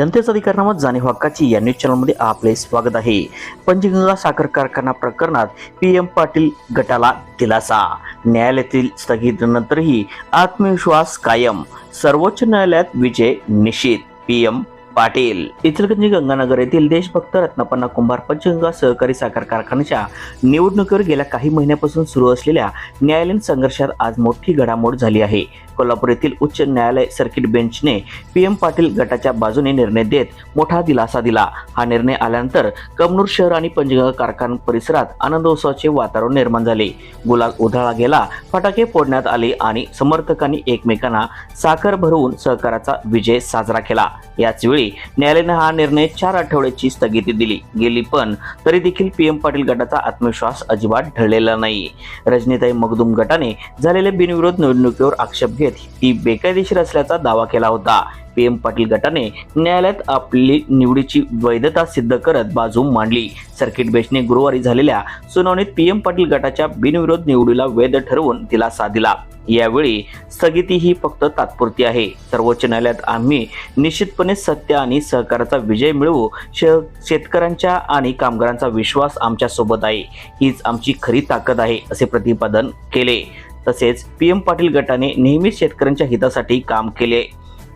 जनतेचा अधिकारनामा जाणीव हक्काची या न्यूज चॅनलमध्ये आपले स्वागत आहे. पंचगंगा साखर कारखाना प्रकरणात पी एम पाटील गटाला दिलासा. न्यायालयातील स्थगितीनंतरही आत्मविश्वास कायम. सर्वोच्च न्यायालयात विजय निश्चित. P M Patil. Ichalkaranji Ganganagar येथील देशभक्त रत्नपन्ना कुंभार पंचगंगा सहकारी साखर कारखान्याच्या निवडणुकीवर गेल्या काही महिन्यापासून सुरू असलेल्या न्यायालयीन संघर्षात आज मोठी घडामोड झाली आहे. कोल्हापूर येथील उच्च न्यायालय सर्किट बेंचने पी एम पाटील गटाच्या बाजूने निर्णय देत मोठा दिलासा दिला. हा निर्णय आल्यानंतर कमनूर शहर आणि पंचगंगा कारखाना परिसरात आनंदोत्सवाचे वातावरण निर्माण झाले. गुलाल उधळा गेला फटाके फोडण्यात आले आणि समर्थकांनी एकमेकांना साखर भरवून सहकाराचा विजय साजरा केला. याच वेळी न्यायालयाने हा निर्णय चार आठवड्याची स्थगिती दिली. गेली पण तरी देखील पी एम पाटील गटाचा आत्मविश्वास अजिबात ढळलेला नाही. रजनीताई मगदुम गटाने झालेल्या बिनविरोध निवडणुकीवर आक्षेप घेत ती बेकायदेशीर असल्याचा दावा केला होता. पी एम पाटील गटाने न्यायालयात आपली निवडीची वैधता सिद्ध करत बाजू मांडली. सर्किट बेंचने गुरुवारी झालेल्या सुनावणीत पी एम पाटील गटाच्या बिनविरोध निवडीला वैध ठरवून दिलासा दिला. यावेळी स्थगिती ही फक्त तात्पुरती आहे. सर्वोच्च न्यायालयात आम्ही निश्चितपणे सत्य आणि सहकाराचा विजय मिळवू शेतकऱ्यांच्या आणि कामगारांचा विश्वास आमच्यासोबत आहे. हीच आमची खरी ताकद आहे असे प्रतिपादन केले. तसेच पी एम पाटील गटाने नेहमीच शेतकऱ्यांच्या हितासाठी काम केले.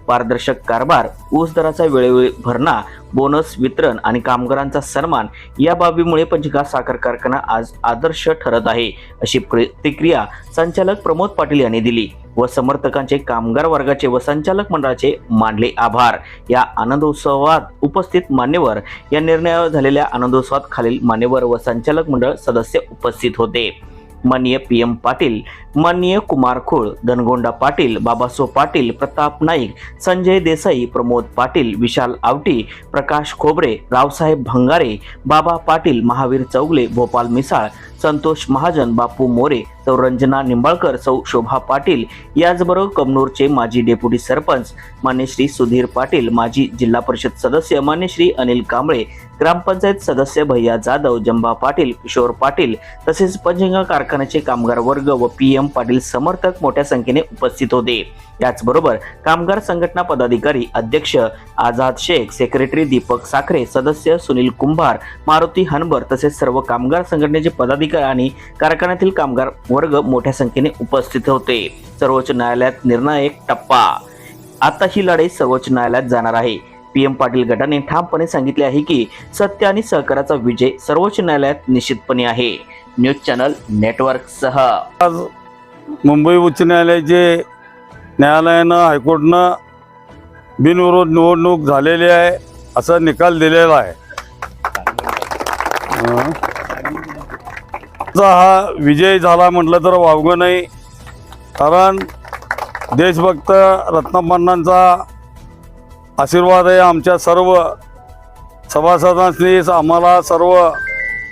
पारदर्शक कारभार ऊस दराचा वेळोवेळी भरणा बोनस वितरण आणि कामगारांचा सन्मान या बाबीमुळे पंचगा साखर कारखाना आज आदर्श ठरत आहे अशी प्रतिक्रिया संचालक प्रमोद पाटील यांनी दिली व समर्थकांचे कामगार वर्गाचे व संचालक मंडळाचे मानले आभार. या आनंदोत्सवात उपस्थित मान्यवर या निर्णयावर झालेल्या आनंदोत्सवात खालील मान्यवर व संचालक मंडळ सदस्य उपस्थित होते. माननीय पी एम पाटील माननीय कुमार खोळ धनगोंडा पाटील बाबासो पाटील प्रताप नाईक संजय देसाई प्रमोद पाटील विशाल आवटी प्रकाश खोबरे रावसाहेब भंगारे बाबा पाटील महावीर चौगले भोपाल मिसाळ संतोष महाजन बापू मोरे तर रंजना निंबाळकर सौ शोभा पाटील याचबरोबर कमनूरचे माजी डेप्युटी सरपंच मान्य श्री सुधीर पाटील माजी जिल्हा परिषद सदस्य मान्य श्री अनिल कांबळे ग्रामपंचायत सदस्य भैया जाधव जंबा पाटील किशोर पाटील तसेच पंचगंगा कारखान्याचे कामगार वर्ग व पी एम पाटील समर्थक मोठ्या संख्येने उपस्थित होते. याचबरोबर कामगार संघटना पदाधिकारी अध्यक्ष आझाद शेख सेक्रेटरी दीपक साखरे सदस्य सुनील कुंभार मारुती हनबर तसेच सर्व कामगार संघटनेचे पदाधिकारी आणि कारखान्यातील कामगार वर्ग मोठ्या संख्येने उपस्थित होते. सर्वोच्च न्यायालयात निर्णायक टप्पा. आता ही लढाई सर्वोच्च न्यायालयात जाणार आहे. पी एम पाटील गटाने ठामपणे सांगितले आहे की सत्य आणि सहकाराचा विजय सर्वोच्च न्यायालयात निश्चितपणे आहे. न्यूज चॅनल नेटवर्क सह आज मुंबई उच्च न्यायालयाचे न्यायालयानं हायकोर्टनं बिनविरोध निवडणूक झालेली आहे असा निकाल दिलेला आहे. चा हा विजय झाला म्हटलं तर वावगं नाही. कारण देशभक्त रत्नपण्णांचा आशीर्वाद आहे आमच्या सर्व सभासदांनी आम्हाला सर्व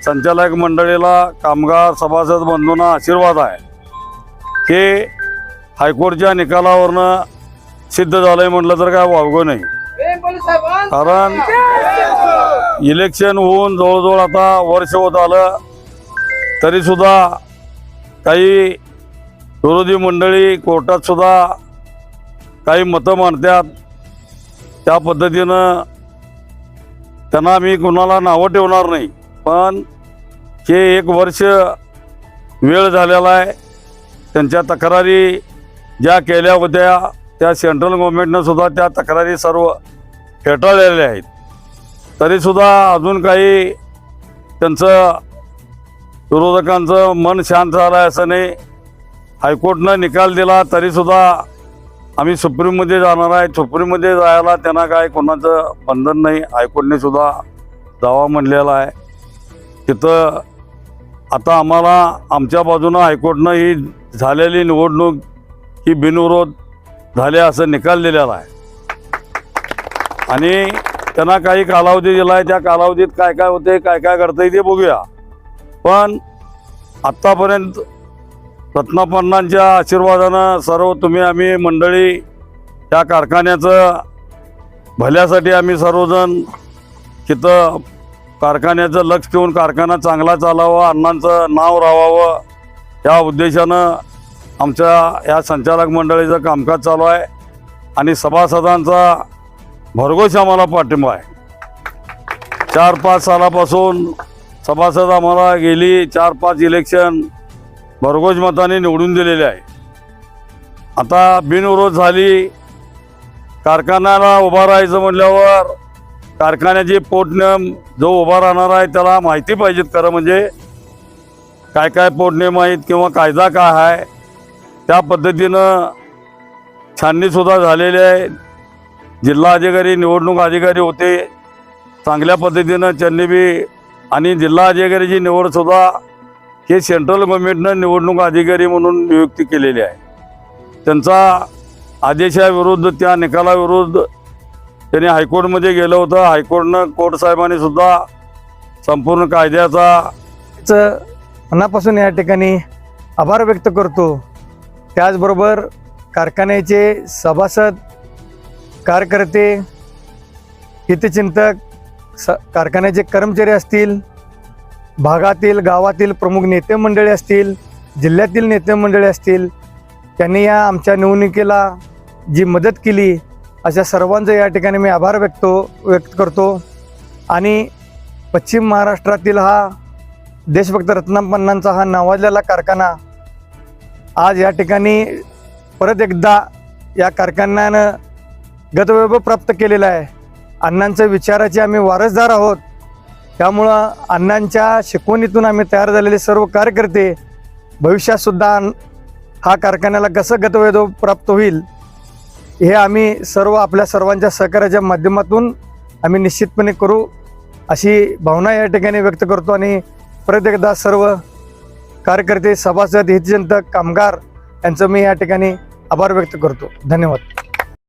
संचालक मंडळीला कामगार सभासद बंधूंना आशीर्वाद आहे. हे हायकोर्टच्या निकालावरनं सिद्ध झालं आहे म्हटलं तर काय वावगं नाही. कारण इलेक्शन होऊन जवळजवळ आता वर्ष होत आलं. तरीसुद्धा काही विरोधी मंडळी कोर्टातसुद्धा काही मतं मांडतात त्या पद्धतीनं त्यांना मी कुणाला नावं ठेवणार नाही पण हे एक वर्ष वेळ झालेला आहे त्यांच्या तक्रारी ज्या केल्या होत्या त्या सेंट्रल गव्हर्मेंटनं सुद्धा त्या तक्रारी सर्व फेटाळलेल्या आहेत. तरीसुद्धा अजून काही त्यांचं विरोधकांचं मन शांत झालं आहे असं नाही. हायकोर्टनं निकाल दिला तरीसुद्धा आम्ही सुप्रीममध्ये जाणार आहे. सुप्रीममध्ये जायला त्यांना काय कोणाचं बंधन नाही. हायकोर्टने सुद्धा दावा म्हणलेला आहे. तिथं आता आम्हाला आमच्या बाजूनं हायकोर्टनं ही झालेली निवडणूक ही बिनविरोध झाले असं निकाल दिलेला आहे. आणि त्यांना काही कालावधी दिला आहे त्या कालावधीत काय काय होते काय काय करता ते बघूया. पण आत्तापर्यंत रत्नापन्नांच्या आशीर्वादानं सर्व तुम्ही आम्ही मंडळी त्या कारखान्याचं भल्यासाठी आम्ही सर्वजण तिथं कारखान्याचं लक्ष ठेवून कारखाना चांगला चालावा अण्णांचं नाव राहावं या उद्देशानं आमच्या या संचालक मंडळीचं कामकाज चालू आहे. आणि सभासदांचा भरघोस आम्हाला पाठिंबा आहे. चार पाच सालापासून सभासद आम्हाला गेली चार पाच इलेक्शन भरघोस मताने निवडून दिलेले आहे. आता बिनविरोध झाली. कारखान्याला उभा राहायचं म्हटल्यावर कारखान्याची पोटनियम जो उभा राहणार आहे त्याला माहिती पाहिजेत खरं म्हणजे काय काय पोटनियम आहेत किंवा कायदा काय आहे. त्या पद्धतीनं छाननीसुद्धा झालेली आहे. जिल्हा अधिकारी निवडणूक अधिकारी होते. चांगल्या पद्धतीनं त्यांनी बी आणि जिल्हा अधिकारीची निवडसुद्धा हे सेंट्रल गव्हर्नमेंटनं निवडणूक अधिकारी म्हणून नियुक्ती केलेली आहे. त्यांचा आदेशाविरुद्ध त्या निकालाविरुद्ध त्यांनी हायकोर्टमध्ये गेलं होतं. हायकोर्टनं कोर्ट साहेबांनी सुद्धा संपूर्ण कायद्याचा चं मनापासून या ठिकाणी आभार व्यक्त करतो. त्याचबरोबर कारखान्याचे सभासद कार्यकर्ते हितचिंतक स कारखान्याचे कर्मचारी असतील भागातील गावातील प्रमुख नेते मंडळी असतील जिल्ह्यातील नेते मंडळी असतील त्यांनी या आमच्या निवडणुकीला जी मदत केली अशा सर्वांचा या ठिकाणी मी आभार व्यक्त व्यक्त करतो. आणि पश्चिम महाराष्ट्रातील हा देशभक्त रत्नापन्नांचा हा नावाजलेला कारखाना आज या ठिकाणी परत एकदा या कारखान्यानं गतवैभव प्राप्त केलेला आहे. अण्णांच्या विचाराचे आम्ही वारसदार आहोत. त्यामुळं अण्णांच्या शिकवणीतून आम्ही तयार झालेले सर्व कार्यकर्ते भविष्यातसुद्धा हा कारखान्याला कसं गतवैभव प्राप्त होईल हे आम्ही सर्व आपल्या सर्वांच्या सहकार्याच्या माध्यमातून आम्ही निश्चितपणे करू अशी भावना या ठिकाणी व्यक्त करतो आणि परत एकदा सर्व कार्यकर्ते सभासद हितचिंतक कामगार यांचं मी या ठिकाणी आभार व्यक्त करतो. धन्यवाद.